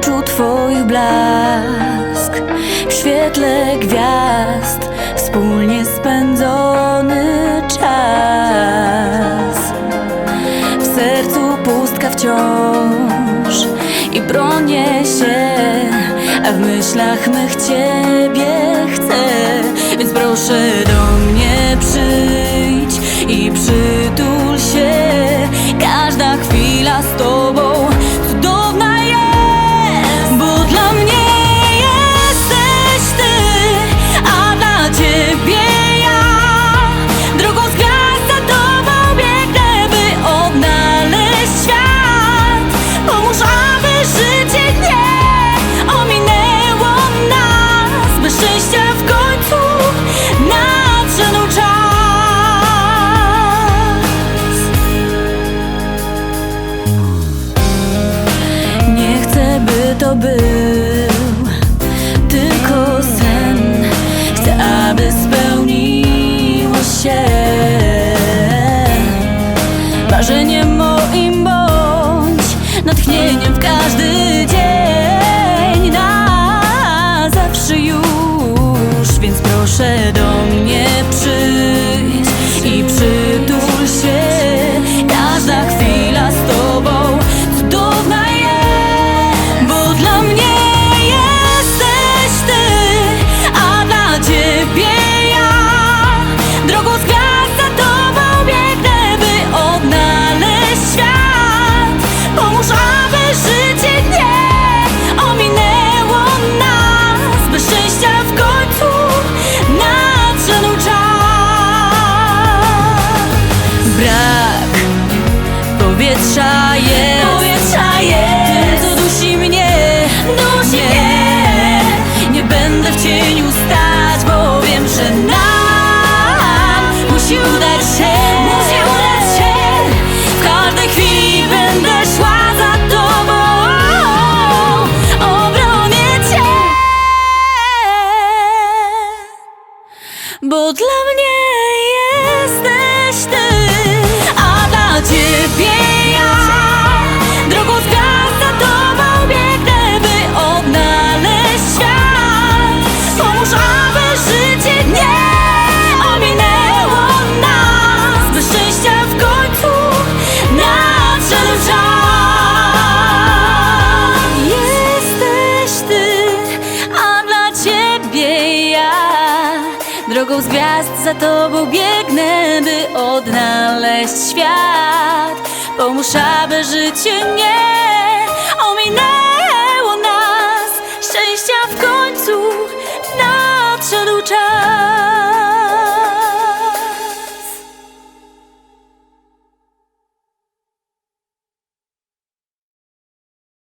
oczu Twoich blask. W świetle gwiazd Wspólnie spędzony czas. W sercu pustka wciąż I bronię się A w myślach mych Ciebie chcę. Więc proszę do mnie przyjdź I przytul się. Każda chwila z Tobą to był tylko sen. Chcę, aby spełniło się Marzeniem moim bądź Natchnieniem powietrza jest. Powietrza jest. Co dusi mnie. Dusi mnie. Nie będę w cieniu stać Bo wiem, że nam Musi udać się. Musi udać się. W każdej chwili będę szła za tobą. Obronię cię. Bo dla mnie jesteś ty, Drogą z gwiazd za tobą biegnę, by odnaleźć świat. Pomóż, aby życie mnie ominęło.